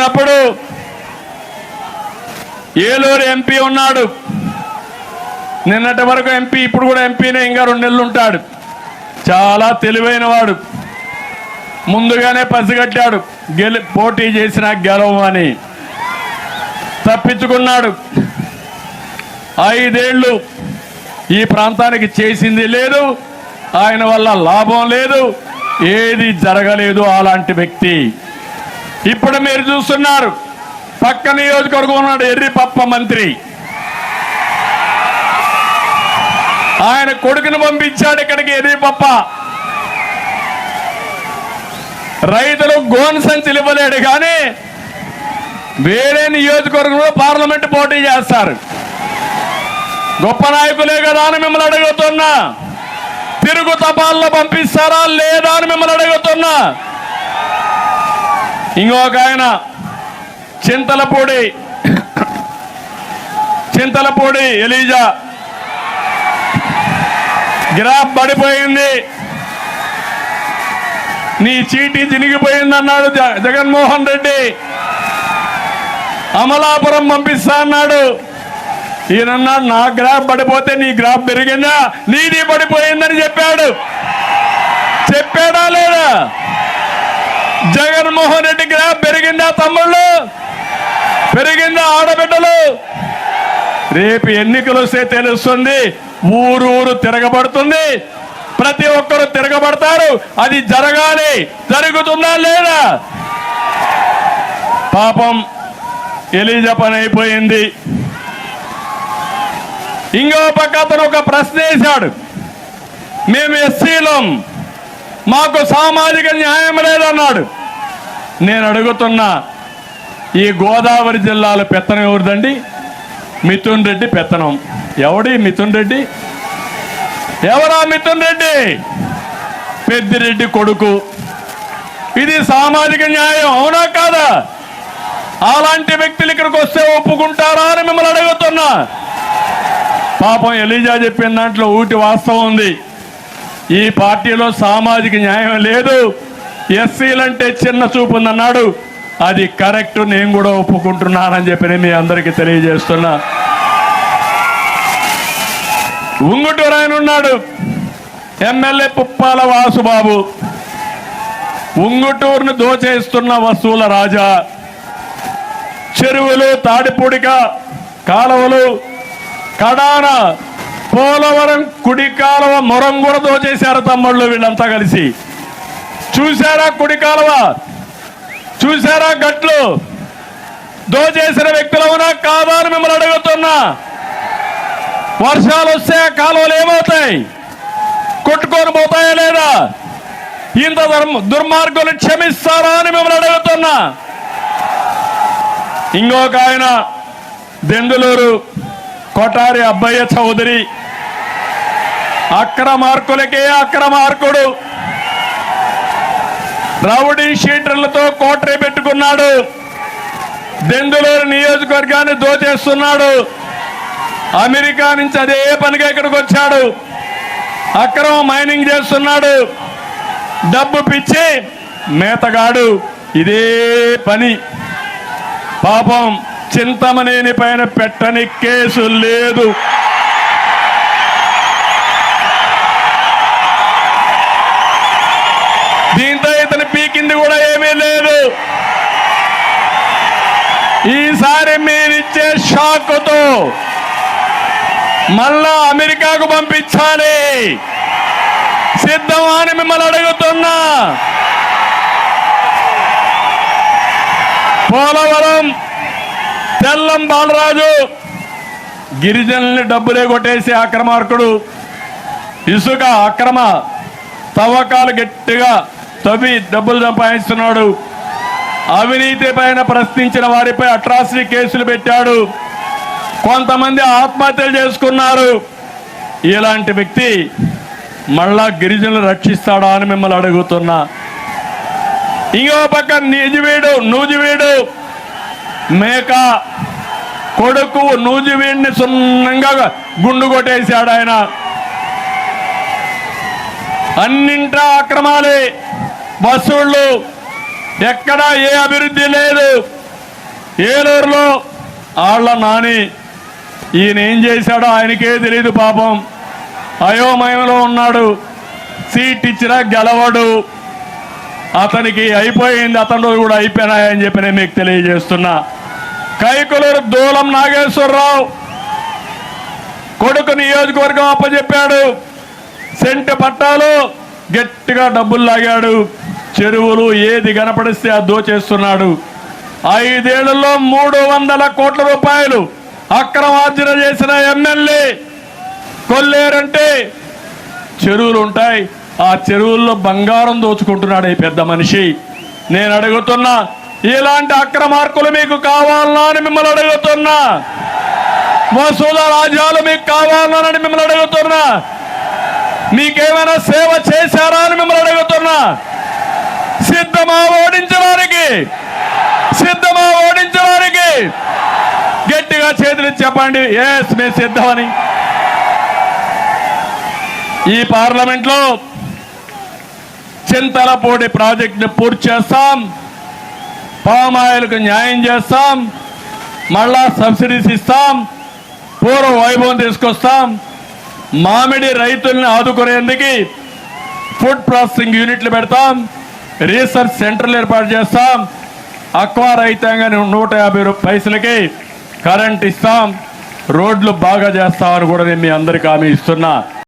చూసినప్పుడు ఏలూరు ఎంపీ ఉన్నాడు. నిన్నటి వరకు ఎంపీ ఇప్పుడు కూడా ఎంపీనే ఇంకా రెండు నెలలు ఉంటాడు. చాలా తెలివైన వాడు. ముందుగానే పసిగట్టాడు గెలి పోటీ చేసిన గెలవమని. తప్పించుకున్నాడు. ఐదేళ్ళు ఈ ప్రాంతానికి చేసింది లేదు. ఆయన వల్ల లాభం లేదు. ఏది జరగలేదు అలాంటి వ్యక్తి. ఇప్పుడు మీరు చూస్తున్నారు పక్క నియోజకవర్గం ఉన్నాడు ఎర్రిపప్ప మంత్రి. ఆయన కొడుకును పంపించాడు ఇక్కడికి ఎర్రిపప్ప. రైతులు గోన్ సంచులు ఇవ్వలేడు కానీ వేరే నియోజకవర్గంలో పార్లమెంట్ పోటీ చేస్తారు. గొప్ప నాయకులే కదా అని మిమ్మల్ని అడుగుతున్నా. తిరుగు తపాల్లో పంపిస్తారా లేదా అని మిమ్మల్ని అడుగుతున్నా. ఇంకొక ఆయన చింతలపూడి. చింతలపూడి ఎలీజా. గ్రాఫ్ పడిపోయింది. నీ చీటీ చినిగిపోయింది అన్నాడు జ- జగన్మోహన్ రెడ్డి. అమలాపురం పంపిస్తా అన్నాడు. ఈయనన్నాడు నా గ్రాఫ్ పడిపోతే నీ గ్రాఫ్ పెరిగిందా? నీది పడిపోయిందని చెప్పాడు. చెప్పాడా లేదా? జగన్మోహన్ రెడ్డి గ్రాఫ్ పెరిగిందా తమ్ముళ్ళు? పెరిగిందా ఆడబిడ్డలు? రేపు ఎన్నికలు వస్తే తెలుస్తుంది. ఊరు ఊరు తిరగబడుతుంది. ప్రతి ఒక్కరు తిరగబడతారు. అది జరగాలి. జరుగుతుందా లేదా? పాపం ఎలిజా పని అయిపోయింది. ఇంకో పక్క అతను ఒక ప్రశ్న వేశాడు. మేము ఎస్సీలం. మాకు సామాజిక న్యాయం లేదన్నాడు. నేను అడుగుతున్న ఈ గోదావరి జిల్లాలో పెత్తనం ఎవరిదండి? మిథున్ రెడ్డి పెత్తనం. ఎవడి మిథున్ రెడ్డి? ఎవరా మిథున్ రెడ్డి? పెద్దిరెడ్డి కొడుకు. ఇది సామాజిక న్యాయం అవునా కాదా? అలాంటి వ్యక్తులు ఇక్కడికి వస్తే ఒప్పుకుంటారా అని మిమ్మల్ని అడుగుతున్నా. పాపం ఎలీజా చెప్పిన దాంట్లో ఊటి వాస్తవం ఉంది. ఈ పార్టీలో సామాజిక న్యాయం లేదు. ఎస్సీలంటే చిన్న చూపు ఉందన్నాడు. అది కరెక్ట్ నేను కూడా ఒప్పుకుంటున్నానని చెప్పి నేను మీ అందరికీ తెలియజేస్తున్నా. ఉంగుటూరు ఆయన ఉన్నాడు. ఎమ్మెల్యే పుప్పాల వాసుబాబు. ఉంగుటూరును దోచేస్తున్న వస్తువుల రాజా. చెరువులు తాడిపూడిక కాలువలు కడాన పోలవరం కుడి కాలువ మొరం కూడా దోచేశారు తమ్ముళ్ళు వీళ్ళంతా కలిసి. చూశారా కుడి కాలువ? చూశారా గట్లు? దోచేసిన వ్యక్తులవునా కాదా అని మిమ్మల్ని అడుగుతున్నా. వర్షాలు వస్తే ఆ కాలువలు ఏమవుతాయి? కొట్టుకొని పోతాయా లేదా? ఇంత దుర్మార్గులు క్షమిస్తారా అని మిమ్మల్ని అడుగుతున్నా. ఇంకొక ఆయన దెందులూరు కొటారి అబ్బయ్య చౌదరి. అక్రమార్కులకే అక్రమార్కుడు. రౌడీ షీటర్లతో కోటరీ పెట్టుకున్నాడు. దెందులూరు నియోజకవర్గాన్ని దోచేస్తున్నాడు. అమెరికా నుంచి అదే పనిగా ఇక్కడికి వచ్చాడు. అక్రమ మైనింగ్ చేస్తున్నాడు. డబ్బు పిచ్చి మేతగాడు. ఇదే పని. పాపం చింతమనేని పైన పెట్టని కేసు లేదు. ఈసారి మీరిచ్చే షాకుతో మళ్ళా అమెరికాకు పంపించాలి. సిద్ధమా అని మిమ్మల్ని అడుగుతున్నా. పోలవరం తెల్లం బాలరాజు గిరిజనుల్ని డబ్బులే కొట్టేసి అక్రమార్కుడు. ఇసుక అక్రమ తవ్వకాలు గట్టిగా తవ్వి డబ్బులు సంపాదిస్తున్నాడు. అవినీతి పైన ప్రశ్నించిన వారిపై అట్రాసిటీ కేసులు పెట్టాడు. కొంతమంది ఆత్మహత్యలు చేసుకున్నారు. ఇలాంటి వ్యక్తి మళ్ళా గిరిజనులు రక్షిస్తాడా అని మిమ్మల్ని అడుగుతున్నా. ఇంకో పక్క నిజువీడు నూజివీడు మేక కొడుకు నూజివీడిని సున్నంగా గుండు కొట్టేశాడు ఆయన. అన్నింటా అక్రమాలే వసూళ్ళు ఎక్కడా ఏ అభివృద్ధి లేదు. ఏలూరులో ఆళ్ళ నాని ఈయన ఏం చేశాడో ఆయనకే తెలియదు పాపం. అయోమయంలో ఉన్నాడు. సీట్ ఇచ్చినా గెలవడు. అతనికి అయిపోయింది అతను కూడా అయిపోయినాయని చెప్పి నేను మీకు తెలియజేస్తున్నా. కైకులూరు దూలం నాగేశ్వరరావు కొడుకు నియోజకవర్గం అప్పచెప్పాడు. సెంటు పట్టాలు గట్టిగా డబ్బులు లాగాడు. చెరువులు ఏది కనపడిస్తే అది దోచేస్తున్నాడు. ఐదేళ్ళలో మూడు వందల కోట్ల రూపాయలు అక్రమార్జన చేసిన ఎమ్మెల్యే కొల్లేరంటే చెరువులు ఉంటాయి ఆ చెరువుల్లో బంగారం దోచుకుంటున్నాడు ఈ పెద్ద మనిషి. నేను అడుగుతున్నా ఇలాంటి అక్రమార్కులు మీకు కావాలనా అని మిమ్మల్ని అడుగుతున్నా? వసూల రాజ్యాలు మీకు కావాలని మిమ్మల్ని అడుగుతున్నా? మీకేమైనా సేవ చేశారా అని మిమ్మల్ని అడుగుతున్నా? సిద్ధమా ఓడించడానికి సిద్ధమా ఓడించడానికి గట్టిగా చేతులు చెప్పండి. ఎస్ మేము సిద్ధమని. ఈ పార్లమెంట్లో చింతలపూడి ప్రాజెక్ట్ని పూర్తి చేస్తాం. పామాయిల్కు న్యాయం చేస్తాం. మళ్ళా సబ్సిడీస్ ఇస్తాం. పూర్వ వైభవం తీసుకొస్తాం. మామిడి రైతుల్ని ఆదుకునేందుకు ఫుడ్ ప్రాసెసింగ్ యూనిట్లు పెడతాం. రీసెర్చ్ సెంటర్లు ఏర్పాటు చేస్తాం. అక్వా రైతాంగాన్ని నూట యాభై పైసలకి కరెంట్ ఇస్తాం. రోడ్లు బాగా చేస్తామని కూడా నేను మీ అందరికీ హామీ ఇస్తున్నా.